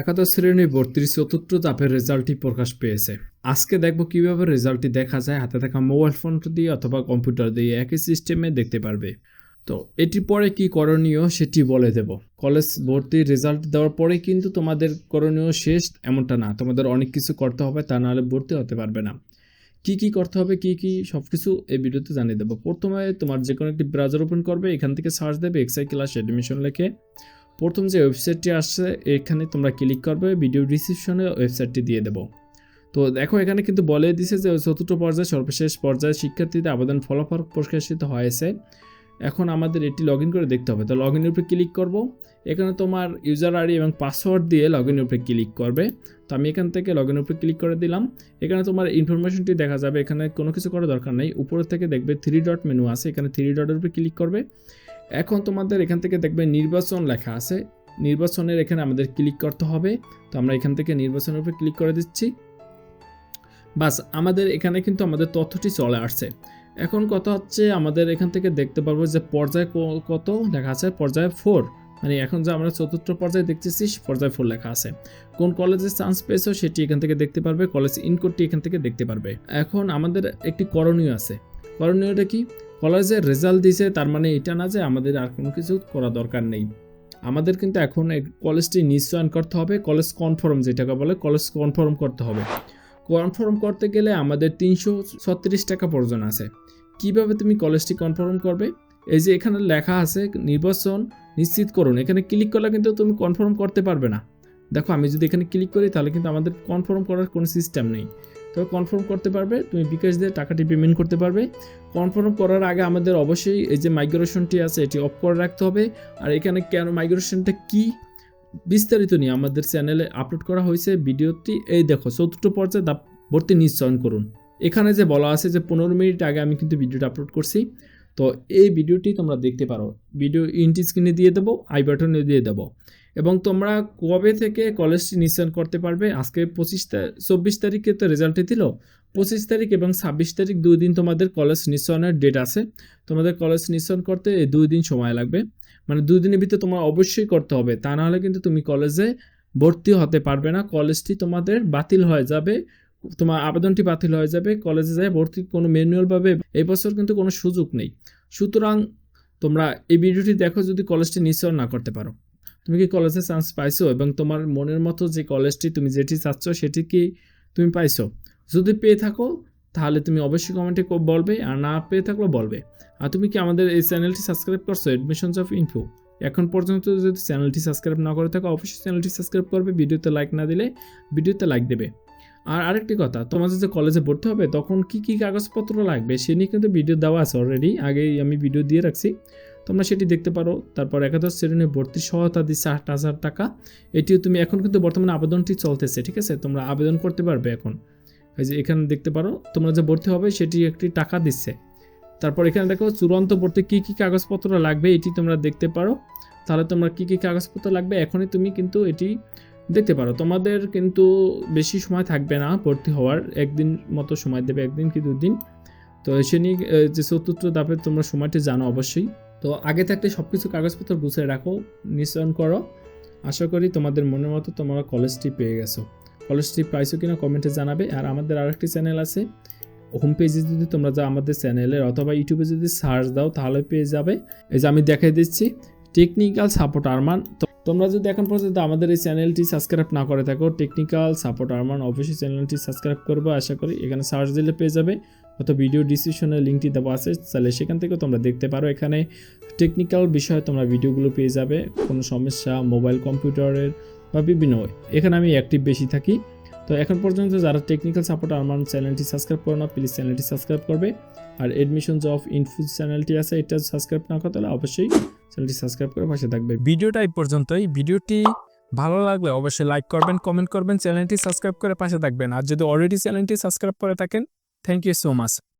একাদশ শ্রেণি ভর্তির চতুর্থ ধাপের রেজাল্টটি প্রকাশ পেয়েছে। আজকে দেখব কীভাবে রেজাল্টটি দেখা যায় হাতে থাকা মোবাইল ফোন দিয়ে অথবা কম্পিউটার দিয়ে একই সিস্টেমে দেখতে পারবে। তো এটি পরে কি করণীয় সেটি বলে দেব। কলেজ ভর্তির রেজাল্ট দেওয়ার পরে কিন্তু তোমাদের করণীয় শেষ এমনটা না। তোমাদের অনেক কিছু করতে হবে, তা নাহলে ভর্তি হতে পারবে না। কি কি করতে হবে, কি কি সব কিছু এই ভিডিওতে জানিয়ে দেবো। প্রথমে তোমার যে কোনো একটি ব্রাউজার ওপেন করবে, এখান থেকে সার্চ দেবে এক্সাই ক্লাস অ্যাডমিশন লিখে। প্রথম যে ওয়েবসাইটটি আসছে, এখানে তোমরা ক্লিক করবে ভিডিও ডিসক্রিপশনে ওয়েবসাইটটি দিয়ে দেবো। তো দেখো, এখানে কিন্তু বলে দিছে যে চতুর্থ পর্যায়ে সর্বশেষ পর্যায়ে শিক্ষার্থীদের আবেদন ফলাফল প্রকাশিত হয়েছে। এখন আমাদের এটি লগ করে দেখতে হবে। তো লগ ইনের উপরে ক্লিক করব। এখানে তোমার ইউজার আইডি এবং পাসওয়ার্ড দিয়ে লগ ইনের উপরে ক্লিক করবে। তো আমি এখান থেকে লগ ইনের উপরে ক্লিক করে দিলাম। এখানে তোমার ইনফরমেশনটি দেখা যাবে। এখানে কোনো কিছু করার দরকার নেই। উপর থেকে দেখবে থ্রি ডট মেনু আছে। এখানে থ্রি ডটের উপরে ক্লিক করবে। এখন তোমাদের এখান থেকে দেখবে নির্বাচন লেখা আছে। নির্বাচনের এখানে আমাদের ক্লিক করতে হবে। তো আমরা এখান থেকে নির্বাচনের উপরে ক্লিক করে দিচ্ছি। বাস, আমাদের এখানে কিন্তু আমাদের তথ্যটি চলে আসছে। এখন কথা হচ্ছে আমাদের এখান থেকে দেখতে পারব যে পর্যায় কত লেখা আছে? পর্যায় ফোর মানে এখন যে আমরা চতুর্থ পর্যায়ে দেখতেছি পর্যায় ফোর লেখা আছে। কোন কলেজে চান্স পেয়েছ সেটি এখান থেকে দেখতে পারবে। কলেজ ইনকোডটি এখান থেকে দেখতে পারবে। এখন আমাদের একটি করণীয় আছে। করণীয়টা কি? কলেজের রেজাল্ট দিছে, তার মানে এটা না যে আমাদের আর কোনো কিছু করা দরকার নেই। আমাদের কিন্তু এখন কলেজটি নিশ্চয়ন করতে হবে, কলেজ কনফার্ম যেটাকে বলে, কলেজ কনফার্ম করতে হবে। কনফার্ম করতে গেলে আমাদের তিনশো ছত্রিশ টাকা প্রয়োজন আছে। কীভাবে তুমি কলেজটি কনফার্ম করবে? এই যে এখানে লেখা আছে, নির্বাচন নিশ্চিত করুন। এখানে ক্লিক করলে কিন্তু তুমি কনফার্ম করতে পারবে না। দেখো, আমি যদি এখানে ক্লিক করি, তাহলে কিন্তু আমাদের কনফার্ম করার কোনো সিস্টেম নেই। তবে কনফার্ম করতে পারবে, তুমি বিকাশ দিয়ে টাকাটি পেমেন্ট করতে পারবে। কনফার্ম করার আগে আমাদের অবশ্যই এই যে মাইগ্রেশনটি আছে, এটি অফ করে রাখতে হবে। আর এখানে কেন মাইগ্রেশনটা কি, বিস্তারিত নিয়ে আমাদের চ্যানেলে আপলোড করা হয়েছে ভিডিওটি। এই দেখো, চতুর্থ পর্যায়ে ভর্তি নিশ্চয়ন করুন। এখানে যে বলা আছে যে পনেরো মিনিট আগে আমি কিন্তু ভিডিওটা আপলোড করছি। তো এই ভিডিওটি তোমরা দেখতে পারো। ভিডিও ইন্টি স্ক্রিনে দিয়ে দেবো আই বাটনে দিয়ে দেবো। এবং তোমরা কবে থেকে কলেজটি নিশ্চয়ন করতে পারবে? আজকে পঁচিশ চব্বিশ তারিখে তো রেজাল্টে দিল। পঁচিশ তারিখ এবং ছাব্বিশ তারিখ দুই দিন তোমাদের কলেজ নিশ্চয়নের ডেট আছে। তোমাদের কলেজ নিশ্চয়ন করতে এই দুই দিন সময় লাগবে। মানে দুই দিনের ভিতরে তোমার অবশ্যই করতে হবে। তা নাহলে কিন্তু তুমি কলেজে ভর্তি হতে পারবে না। কলেজটি তোমাদের বাতিল হয়ে যাবে। তোমার আবেদনটি বাতিল হয়ে যাবে। কলেজে যায় ভর্তি কোনো ম্যানুয়ালভাবে এই বছর কিন্তু কোনো সুযোগ নেই। সুতরাং তোমরা এই ভিডিওটি দেখো যদি কলেজটি নিশ্চয় না করতে পারো। তুমি কি কলেজে চান্স পাইছো? এবং তোমার মনের মতো যে কলেজটি তুমি যেটি চাচ্ছ, সেটি কি তুমি পাইছো? যদি পেয়ে থাকো, তাহলে তুমি অবশ্যই কমেন্টে বলবে, আর না পেয়ে থাকলেও বলবে। আর তুমি কি আমাদের এই চ্যানেলটি সাবস্ক্রাইব করছ? এডমিশনস অফ ইনফো এখন পর্যন্ত যদি চ্যানেলটি সাবস্ক্রাইব না করে থাকো, অবশ্যই চ্যানেলটি সাবস্ক্রাইব করবে, ভিডিওতে লাইক না দিলে ভিডিওতে লাইক দেবে। আর আরেকটি কথা, তোমাদের যে কলেজে ভর্তি হবে, তখন কি কি কাগজপত্র লাগবে, সে নিয়ে কিন্তু ভিডিও দেওয়া আছে অলরেডি আগেই আমি ভিডিও দিয়ে রাখছি। তোমরা সেটি দেখতে পারো। তারপর একাদশ শ্রেণির ভর্তি সহায়তা দিচ্ছে আট হাজার টাকা। এটিও তুমি এখন কিন্তু বর্তমানে আবেদনটি চলতেছে, ঠিক আছে? তোমরা আবেদন করতে পারবে এখন। এই যে এখানে দেখতে পারো, তোমরা যে ভর্তি হবে সেটি একটি টাকা দিচ্ছে। তারপর এখানে দেখো, চূড়ান্ত ভর্তি কী কী কাগজপত্র লাগবে এটি তোমরা দেখতে পারো। তাহলে তোমরা কী কী কাগজপত্র লাগবে এখনই তুমি কিন্তু এটি দেখতে পারো। তোমাদের কিন্তু বেশি সময় থাকবে না ভর্তি হওয়ার, একদিন মতো সময় দেবে, একদিন কি দুদিন। তো সে নিয়ে যে চতুর্থ ধাপে তোমরা সময়টি জানো অবশ্যই। তো আগে থাকতে সব কিছু কাগজপত্র গুছিয়ে রাখো, নিশ্চয়ন করো। আশা করি তোমাদের মনের মতো তোমরা কলেজটি পেয়ে গেছো। কলেজটি পাইছো কিনা কমেন্টে জানাবে। আর আমাদের আরেকটি চ্যানেল আছে। হোম পেজে যদি তোমরা যা আমাদের চ্যানেলের অথবা ইউটিউবে যদি সার্চ দাও, তাহলে পেয়ে যাবে। এই যে আমি দেখাই দিচ্ছি। টেকনিক্যাল সাপোর্ট আরমান তোমরা যদি এখন পর্যন্ত আমাদের এই চ্যানেলটি সাবস্ক্রাইব না করে থাকো টেকনিক্যাল সাপোর্ট আরমান অবশ্যই চ্যানেলটি সাবস্ক্রাইব করব। আশা করি এখানে সার্চ দিলে পেয়ে যাবে। অথবা ভিডিও ডিসক্রিপশনে লিঙ্কটি দেওয়া আছে, তাহলে সেখান থেকে তোমরা দেখতে পারো। এখানে টেকনিক্যাল বিষয়ে তোমরা ভিডিওগুলো পেয়ে যাবে, কোনো সমস্যা মোবাইল কম্পিউটারের বা বিভিন্ন। এখানে আমি অ্যাক্টিভ বেশি থাকি। তো এখন পর্যন্ত যারা টেকনিক্যাল সাপোর্ট আমার চ্যানেলটি সাবস্ক্রাইব করো না প্লিজ চ্যানেলটি সাবস্ক্রাইব করবে। আর এডমিশনস অফ ইনফুজ চ্যানেলটি আছে, এটা সাবস্ক্রাইব না করতে হলে অবশ্যই চ্যানেলটি সাবস্ক্রাইব করে পাশে থাকবে। ভিডিওটা এই পর্যন্তই। ভিডিওটি ভালো লাগলে অবশ্যই লাইক করবেন কমেন্ট করবেন চ্যানেলটি সাবস্ক্রাইব করে পাশে থাকবেন। আর যদি অলরেডি চ্যানেলটি সাবস্ক্রাইব করে থাকেন Thank you so much.